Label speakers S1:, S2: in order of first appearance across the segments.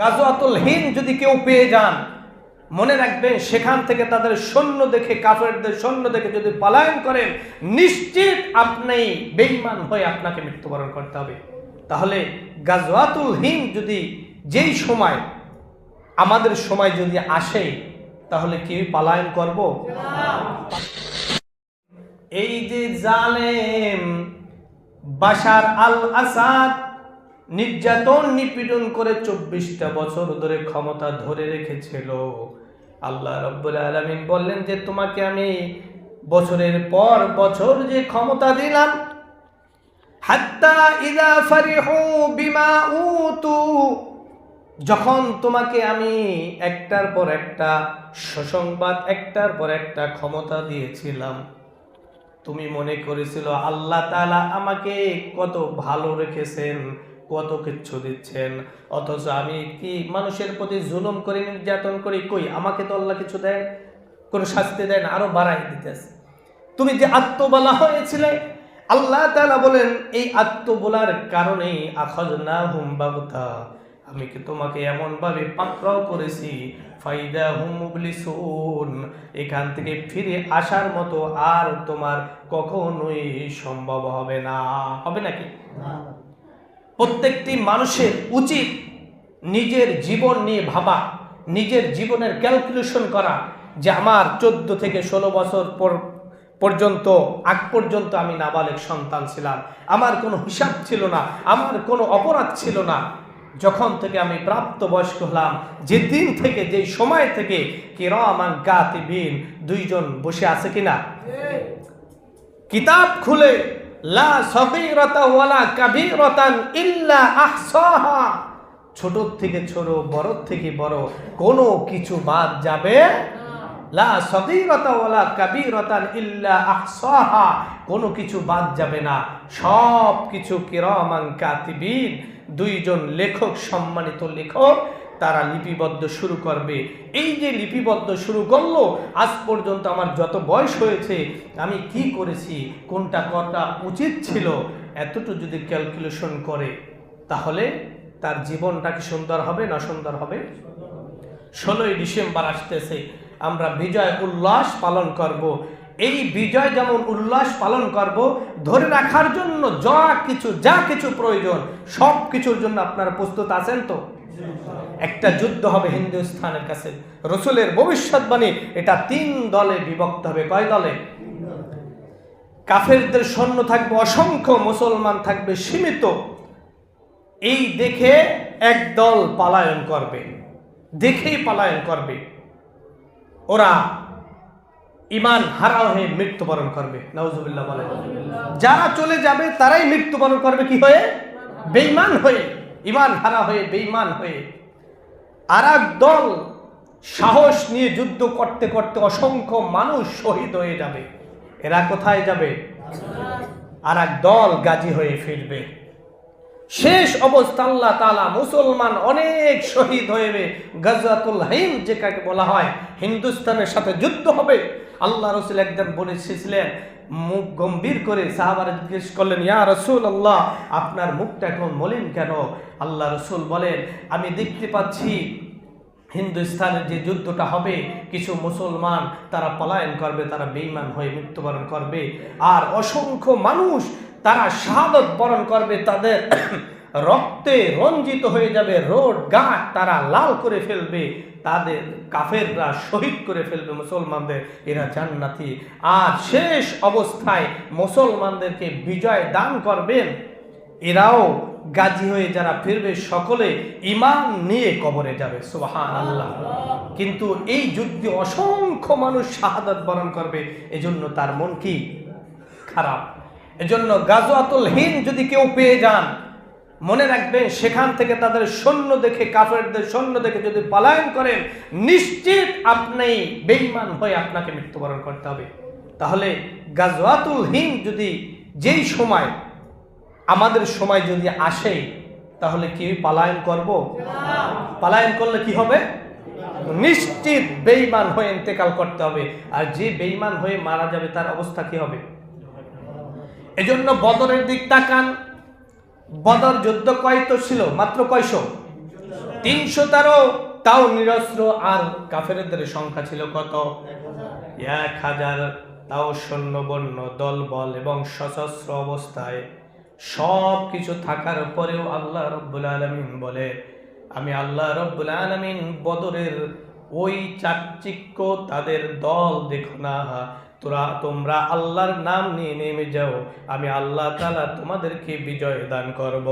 S1: গাজওয়াতুল হিন্দ যদি কেউ পেয়ে যান, মনে রাখবেন সেখান থেকে তাদের সৈন্য দেখে, কাফেরদের সৈন্য দেখে যদি পলায়ন করেন, নিশ্চিত আপনি বেঈমান হয়ে আপনাকে মৃত্যুবরণ করতে হবে। তাহলে গাজওয়াতুল হিন্দ যদি যেই সময়, আমাদের সময় যদি আসে, তাহলে কি পালায়ন করব? এই যে জালেম বাশার আল আসাদ নির্যাতন নিপীড়ন করে চব্বিশটা বছর ধরে ক্ষমতা ধরে রেখেছিল। আল্লাহ রব্বুল আলমিন বললেন যে, তোমাকে আমি বছরের পর বছর যে ক্ষমতা দিলাম যখন তোমাকে আমি একটার পর একটা সুসংবাদ, একটার পর একটা ক্ষমতা দিয়েছিলাম, তুমি মনে করেছিল, আল্লাহ তাআলা আমাকে কত ভালো রেখেছেন কত কিচ্ছু দিচ্ছেন? অথচ আমি কি মানুষের প্রতি জুলুম করি, নির্যাতন করি? কই? আমাকে তো আল্লাহ কিছু দেন, কোনো শাস্তি দেন, আরও বাড়াই দিতেছে। তুমি যে আত্মবলা হয়েছিলে, আল্লাহ তাআলা বলেন, এই আত্মবলার কারণেই আখজ না হুম বাবতা আমি কি তোমাকে এমনভাবে পাকড়াও করেছি? ফাইদা হুম মুবলিসুন। এখান থেকে ফিরে আসার মতো আর তোমার কখনোই সম্ভব হবে না। হবে নাকি? প্রত্যেকটি মানুষের উচিত নিজের জীবন নিয়ে ভাবা নিজের জীবনের ক্যালকুলেশন করা যে আমার চোদ্দ থেকে ষোলো বছর পর পর্যন্ত আগ পর্যন্ত আমি নাবালেক সন্তান ছিলাম। আমার কোনো হিসাব ছিল না আমার কোনো অপরাধ ছিল না। যখন থেকে আমি প্রাপ্ত বয়স্ক হলাম যে দিন থেকে যেই সময় থেকে কিরামান কাতিবিন দুইজন বসে আছে কিনা? কিতাব খুলে ছোট থেকে ছোট বড় থেকে বড় কোনো কিছু বাদ যাবে কোনো কিছু বাদ যাবে না। সব কিছু কিরামান কাতিবিন। দুইজন লেখক, সম্মানিত লেখক তারা লিপিবদ্ধ শুরু করবে। এই যে লিপিবদ্ধ শুরু করল, আজ পর্যন্ত আমার যত বয়স হয়েছে, আমি কি করেছি, কোনটা করা উচিত ছিল, এতটুকু যদি ক্যালকুলেশন করে, তাহলে তার জীবনটা কি সুন্দর হবে, না সুন্দর হবে? ষোলোই ডিসেম্বর আসতেছে, আমরা বিজয় উল্লাস পালন করব। এই বিজয় যেমন উল্লাস পালন করব, ধরে রাখার জন্য যা কিছু যা কিছু প্রয়োজন সব কিছুর জন্য আপনারা প্রস্তুত আছেন তো? একটা যুদ্ধ হবে হিন্দুস্থানের কাছে। রসুলের ভবিষ্যৎবাণী এটা তিন দলে বিভক্ত হবে। কয় দলে? কাফেরদের সৈন্য থাকবে, অসংখ্য মুসলমান থাকবে, সীমিত। এই দেখে এক দল পালায়ন করবে। দেখেই পালায়ন করবে। ওরা ইমান হারা হয়ে মৃত্যুবরণ করবে। নওজুবিল্লাহ বলে যারা চলে যাবে, তারাই মৃত্যুবরণ করবে কি হয়ে? বেঈমান হয়ে। ইমান হারা হয়ে বেইমান হয়ে আর দল সাহস নিয়ে যুদ্ধ করতে করতে অসংখ্য মানুষ শহীদ হয়ে যাবে। এরা কোথায় যাবে? আর দল গাজী হয়ে ফিরবে। শেষ অবস্থা আল্লাহ তালা মুসলমান অনেক শহীদ হয়ে গজাতুল হিন্দ যেটাকে বলা হয়, হিন্দুস্তানের সাথে যুদ্ধ হবে। আল্লাহ রসুল একদম বলেছিলেন, মুখ গম্ভীর করে সাহাবারা জিজ্ঞেস করলেন, ইয়া রসুল আল্লাহ আপনার মুখটা এখন মলিন কেন? আল্লাহ রসুল বলেন, আমি দেখতে পাচ্ছি হিন্দুস্তানের যে যুদ্ধটা হবে, কিছু মুসলমান তারা পলায়ন করবে, তারা বেইমান হয়ে মৃত্যুবরণ করবে। আর অসংখ্য মানুষ তারা শাহাদত বরণ করবে, তাদের রক্তে রঞ্জিত হয়ে যাবে, রোড গাছ তারা লাল করে ফেলবে, তাদের কাফেররা শহীদ করে ফেলবে মুসলমানদের, এরা জান্নাতি। আর শেষ অবস্থায় মুসলমানদেরকে বিজয় দান করবেন, এরাও গাজী হয়ে যারা ফিরবে, সকলে ইমান নিয়ে কবরে যাবে সুবাহান আল্লাহ কিন্তু এই যুদ্ধে অসংখ্য মানুষ শাহাদাত বরণ করবে, এজন্য তার মন কি? খারাপ। এজন্য গাজওয়াতুল হিন্দ যদি কেউ পেয়ে যান, মনে রাখবেন সেখান থেকে তাদের সৈন্য দেখে, কাফেরদের সৈন্য দেখে যদি পলায়ন করেন, নিশ্চিত আপনি বেঈমান হয়ে আপনাকে মৃত্যুবরণ করতে হবে। তাহলে গাজওয়াতুল হিন্দ যদি যেই সময় আমাদের সময় যদি আসে, তাহলে কি পালায়ন করব? পালায়ন করলে কি হবে? নিশ্চিত বেঈমান হয়ে ইন্তেকাল করতে হবে। আর যে বেঈমান হয়ে মারা যাবে, তার অবস্থা কি হবে? এজন্য বদরের দিক তাকান। বদর যুদ্ধ কয়তো ছিল? মাত্র কয়শো? তিনশো তেরো। তাও নিরস্ত্র। আর কাফেরদের সংখ্যা ছিল কত? এক হাজার। তাও সৈন্যবন্য দল, বল এবং সশস্ত্র অবস্থায়। সব কিছু থাকার পরেও আল্লাহ রব্বুল আলমিন বলে, আমি আল্লাহ রব্বুল আলমিন বদরের ওই চাকচিক্য তাদের দল দেখো না। তোরা, তোমরা আল্লাহর নাম নিয়ে নেমে যাও। আমি আল্লাহ তালা তোমাদেরকে বিজয় দান করব।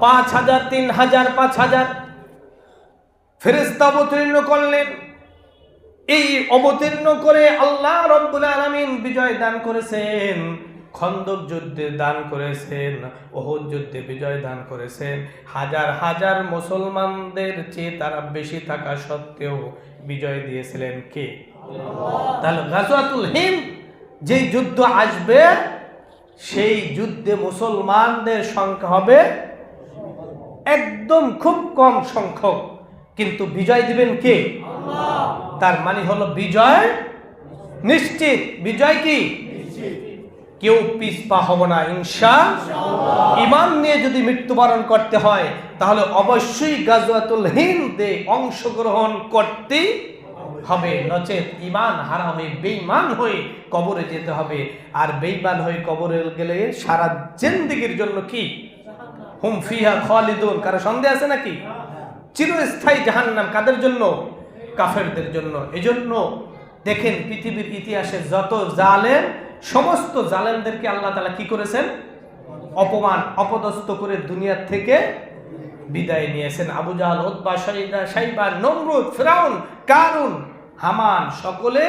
S1: পাঁচ হাজার, তিন হাজার, পাঁচ হাজার। ফেরেস্তা অবতীর্ণ করলেন। এই অবতীর্ণ করে আল্লাহ রব্বুল আলামিন বিজয় দান করেছেন। খন্দক যুদ্ধে দান করেছেন, ওহুদ যুদ্ধে বিজয় দান করেছেন। হাজার হাজার মুসলমানদের চেয়ে তারা বেশি থাকা সত্ত্বেও বিজয় দিয়েছিলেন কে? তাহলে গাজওয়াতুল হিন্দ যে যুদ্ধ আসবে সেই যুদ্ধে মুসলমানদের সংখ্যা হবে একদম খুব কম সংখ্যক। কিন্তু বিজয় দিবেন কে? তার মানে হলো বিজয় নিশ্চিত। বিজয় কি? কেউ পিসপা হব না ইনশা ইমান নিয়ে যদি মৃত্যুবরণ করতে হয় তাহলে অবশ্যই গাজওয়াতুল হিন্দে অংশগ্রহণ করতে হবে, নচেত ইমান হারা হয়ে বেঈমান হয়ে কবরে যেতে হবে। আর বেইমান হয়ে কবরে গেলে সারা জিন্দিগির জন্য কি? হুম, ফিহা খালিদুন। কারও সন্দেহ আছে নাকি? চিরস্থায়ী জাহান্নাম কাদের জন্য? কাফেরদের জন্য। এজন্য দেখেন পৃথিবীর ইতিহাসে যত জালেম, সমস্ত জালেমদেরকে আল্লাহ তালা কি করেছেন? অপমান, অপদস্থ করে দুনিয়ার থেকে বিদায় নিয়েছেন। আবু জাহাল ওতবা সাইদা সাইবা নমরুদ, ফেরাউন, কারুন, হামান সকলে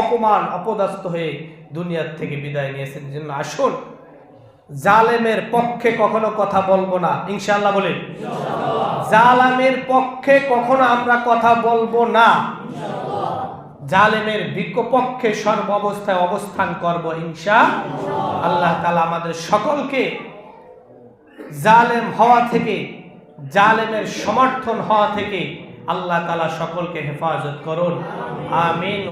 S1: অপমান অপদস্থ হয়ে দুনিয়ার থেকে বিদায় নিয়েছেন। জন্য আসুন, জালেমের পক্ষে কখনো কথা বলব না। ইনশাল্লাহ বলে জালামের পক্ষে কখনো আমরা কথা বলব না। জালেমের বিপক্ষে সর্ব অবস্থায় অবস্থান করব ইনশা আল্লাহ তালা আমাদের সকলকে জালেম হওয়া থেকে জালেমের সমর্থন হওয়া থেকে আল্লাহ তালা সকলকে হেফাজত করুন। আমিন।